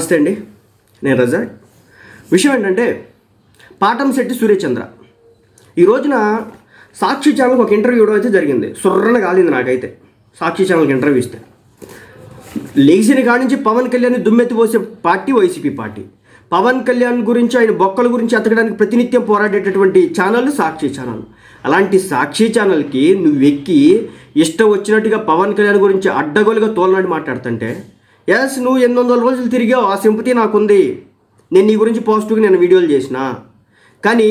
నమస్తే అండి. నేను రజాక్ విషయం ఏంటంటే పాటంశెట్టి సూర్యచంద్ర. ఈ రోజున సాక్షి ఛానల్కి ఒక ఇంటర్వ్యూ ఇవ్వడం అయితే జరిగింది. సుర్రన కాలింది నాకైతే. సాక్షి ఛానల్కి ఇంటర్వ్యూ ఇస్తే. లేచిన కాడి నుంచి పవన్ కళ్యాణ్ దుమ్మెత్తి పోసే party YCP party. Pawan Kalyan గురించి ఆయన బొక్కల గురించి ఎతకడానికి ప్రతినిత్యం పోరాడేటటువంటి ఛానల్ సాక్షి ఛానల్. అలాంటి సాక్షి ఛానల్కి నువ్వు ఎక్కి ఇష్టం వచ్చినట్టుగా పవన్ కళ్యాణ్ గురించి అడ్డగోలుగా తోలనాడి మాట్లాడుతుంటే ఎస్ నువ్వు ఎనిమిది వందల రోజులు తిరిగావు. ఆ సింపతి నాకుంది. నేను నీ గురించి పాజిటివ్గా నేను వీడియోలు చేసిన. కానీ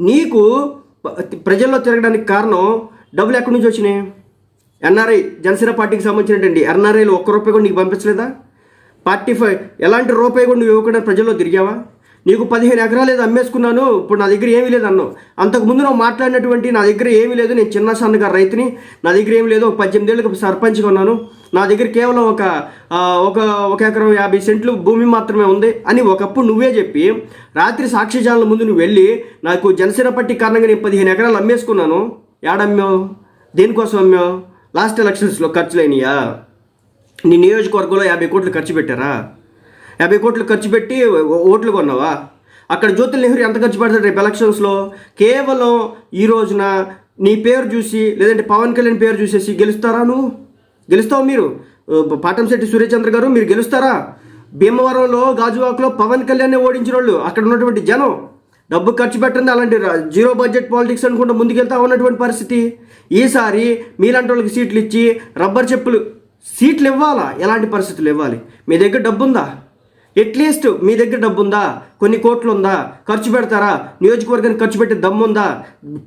నీకు ప్రజల్లో తిరగడానికి కారణం డబ్బులు ఎక్కడి నుంచి వచ్చినాయి? ఎన్ఆర్ఐ జనసేన పార్టీకి సంబంధించినటువంటి ఎన్ఆర్ఐలు ఒక్క రూపాయి కూడా నీకు పంపించలేదా? పార్టీ ఫైవ్ ఎలాంటి రూపాయి కూడా నువ్వు ఇవ్వకుండా ప్రజల్లో తిరిగావా? నీకు పదిహేను ఎకరాలు ఏదో అమ్మేసుకున్నాను. ఇప్పుడు నా దగ్గర ఏమీ లేదు అన్నావు. అంతకుముందు నువ్వు మాట్లాడినటువంటి నా దగ్గర ఏమీ లేదు. నేను చిన్న సన్నగా రైతుని. నా దగ్గర ఏమీ లేదు. ఒక పద్దెనిమిది ఏళ్ళకి సర్పంచ్గా ఉన్నాను. నా దగ్గర కేవలం ఒక ఒక ఒక ఎకరం యాభై సెంట్లు భూమి మాత్రమే ఉంది అని ఒకప్పుడు నువ్వే చెప్పి రాత్రి సాక్షి ఛానల్ ముందు నువ్వు వెళ్ళి నాకు జనసేన పట్టి కారణంగా నేను పదిహేను ఎకరాలు అమ్మేసుకున్నాను. ఏడమ్మావు దేనికోసం అమ్మావు? లాస్ట్ ఎలక్షన్స్లో ఖర్చు అయినాయా నీ నియోజకవర్గంలో యాభై కోట్లు ఖర్చు పెట్టారా? యాభై కోట్లు ఖర్చు పెట్టి ఓ- ఓట్లు కొన్నావా? అక్కడ జ్యోతుల్ నెహ్రూ ఎంత ఖర్చు పెడతాడు రేపు ఎలక్షన్స్లో? కేవలం ఈ రోజున నీ పేరు చూసి లేదంటే పవన్ కళ్యాణ్ పేరు చూసేసి గెలుస్తారా నువ్వు? గెలుస్తావు మీరు? పాటంశెట్టి సూర్యచంద్ర గారు మీరు గెలుస్తారా? భీమవరంలో గాజువాకలో పవన్ కళ్యాణ్ ఓడించిన వాళ్ళు అక్కడ ఉన్నటువంటి జనం. డబ్బు ఖర్చు పెట్టండి అలాంటి జీరో బడ్జెట్ పాలిటిక్స్ అనుకుంటూ ముందుకెళ్తా ఉన్నటువంటి పరిస్థితి. ఈసారి మీలాంటి వాళ్ళకి సీట్లు ఇచ్చి రబ్బర్ చెప్పులు సీట్లు ఇవ్వాలా ఎలాంటి పరిస్థితులు ఇవ్వాలి? మీ దగ్గర డబ్బు ఉందా అట్లీస్ట్ మీ దగ్గర డబ్బు ఉందా? కొన్ని కోట్లు ఉందా? ఖర్చు పెడతారా? నియోజకవర్గానికి ఖర్చు పెట్టే దమ్ము ఉందా?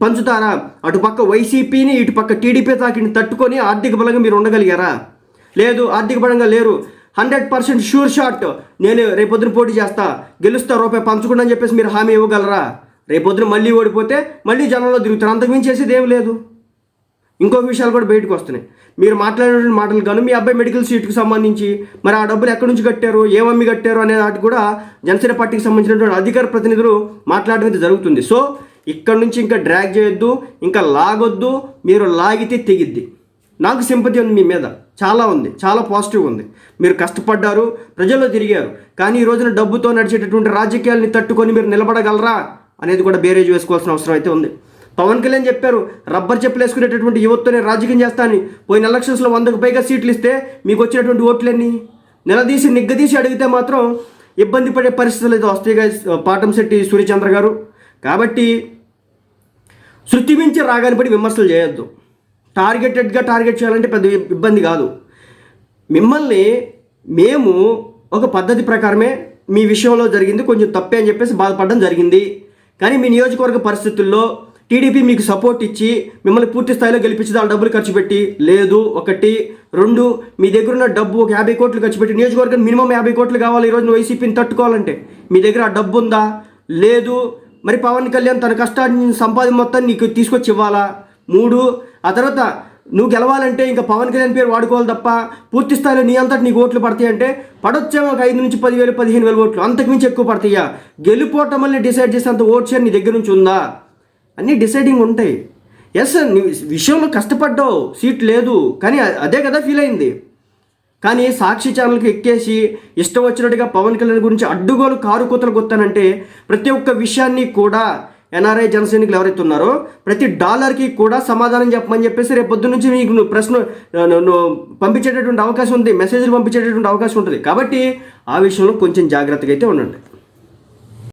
పంచుతారా? అటుపక్క వైసీపీని ఇటు పక్క టీడీపీ తాకిని తట్టుకొని ఆర్థిక బలంగా మీరు ఉండగలిగారా? లేదు ఆర్థిక బలంగా లేరు. Hundred percent sure shot. నేను రేపొద్దున పోటీ చేస్తా. గెలుస్తా రూపాయి పంచుకుండా అని చెప్పేసి మీరు హామీ ఇవ్వగలరా? రేపొద్దున మళ్ళీ ఓడిపోతే మళ్ళీ జనంలో తిరుగుతారు. అంతకుమించి చేసేది ఏం లేదు. ఇంకో విషయాలు కూడా బయటకు వస్తున్నాయి. మీరు మాట్లాడిన మాటలు కానీ మీ అబ్బాయి మెడికల్ సీట్కి సంబంధించి మరి ఆ డబ్బులు ఎక్కడి నుంచి కట్టారు ఏమమ్మి కట్టారు అనే వాటి కూడా జనసేన పార్టీకి సంబంధించినటువంటి అధికార ప్రతినిధులు మాట్లాడడం అయితే జరుగుతుంది. సో ఇక్కడ నుంచి ఇంకా డ్రాగ్ చేయొద్దు ఇంకా లాగొద్దు మీరు లాగితే తెగిద్ది. నాకు సింపతి ఉంది మీ మీద. చాలా ఉంది చాలా పాజిటివ్ ఉంది. మీరు కష్టపడ్డారు ప్రజల్లో తిరిగారు. కానీ ఈ రోజున డబ్బుతో నడిచేటటువంటి రాజకీయాల్ని తట్టుకొని మీరు నిలబడగలరా అనేది కూడా బేరేజ్ వేసుకోవాల్సిన అవసరం అయితే ఉంది. పవన్ కళ్యాణ్ చెప్పారు రబ్బర్ చెప్పులు వేసుకునేటటువంటి యువతతో నేను రాజకీయం చేస్తానని. పోయిన ఎలక్షన్స్లో వందకు పైగా సీట్లు ఇస్తే మీకు వచ్చినటువంటి ఓట్లన్నీ. నిలదీసి నిగ్గదీసి అడిగితే మాత్రం ఇబ్బంది పడే పరిస్థితులు అయితే వస్తాయి పాటం పాటంశెట్టి సూర్యచంద్ర గారు. కాబట్టి శృతి మించి రాగాని పడి విమర్శలు చేయొద్దు. టార్గెటెడ్గా టార్గెట్ చేయాలంటే పెద్ద ఇబ్బంది కాదు. మిమ్మల్ని మేము ఒక పద్ధతి ప్రకారమే మీ విషయంలో జరిగింది కొంచెం తప్పే అని చెప్పేసి బాధపడడం జరిగింది. కానీ మీ నియోజకవర్గ పరిస్థితుల్లో టీడీపీ మీకు సపోర్ట్ ఇచ్చి మిమ్మల్ని పూర్తి స్థాయిలో గెలిపించి దాని డబ్బులు ఖర్చు పెట్టి లేదు ఒకటి రెండు మీ దగ్గర ఉన్న డబ్బు ఒక యాభై కోట్లు ఖర్చు పెట్టి నియోజకవర్గం మినిమం యాభై కోట్లు కావాలి ఈరోజు వైసీపీని తట్టుకోవాలంటే. మీ దగ్గర ఆ డబ్బు ఉందా? లేదు. మరి పవన్ కళ్యాణ్ తన కష్టాన్ని సంపాదన మొత్తం నీకు తీసుకొచ్చి ఇవ్వాలా? మూడు ఆ తర్వాత నువ్వు గెలవాలంటే ఇంకా పవన్ కళ్యాణ్ పేరు వాడుకోవాలి తప్ప పూర్తి స్థాయిలో నీ అంతటి నీకు ఓట్లు పడతాయి అంటే పడొచ్చేమో ఒక ఐదు నుంచి పదివేలు పదిహేను వేల ఓట్లు అంతకుమించి ఎక్కువ పడతాయా? గెలుపోవటమల్ని డిసైడ్ చేసేంత ఓట్ షేర్ నీ దగ్గర నుంచి ఉందా? అన్నీ డిసైడింగ్ ఉంటాయి. ఎస్ నీ విషయంలో కష్టపడ్డావు సీట్ లేదు కానీ అదే కదా ఫీల్ అయింది. కానీ సాక్షి ఛానల్కి ఎక్కేసి ఇష్టం వచ్చినట్టుగా పవన్ కళ్యాణ్ గురించి అడ్డుగోలు కారు కూతలు కొత్తానంటే ప్రతి ఒక్క విషయాన్ని కూడా ఎన్ఆర్ఐ జనసైనికులు ఎవరైతే ఉన్నారో ప్రతి డాలర్కి కూడా సమాధానం చెప్పమని చెప్పేసి రేపు పొద్దు నుంచి మీకు నువ్వు ప్రశ్న పంపించేటటువంటి అవకాశం ఉంది మెసేజ్లు పంపించేటటువంటి అవకాశం ఉంటుంది. కాబట్టి ఆ విషయంలో కొంచెం జాగ్రత్తగా అయితే ఉండండి.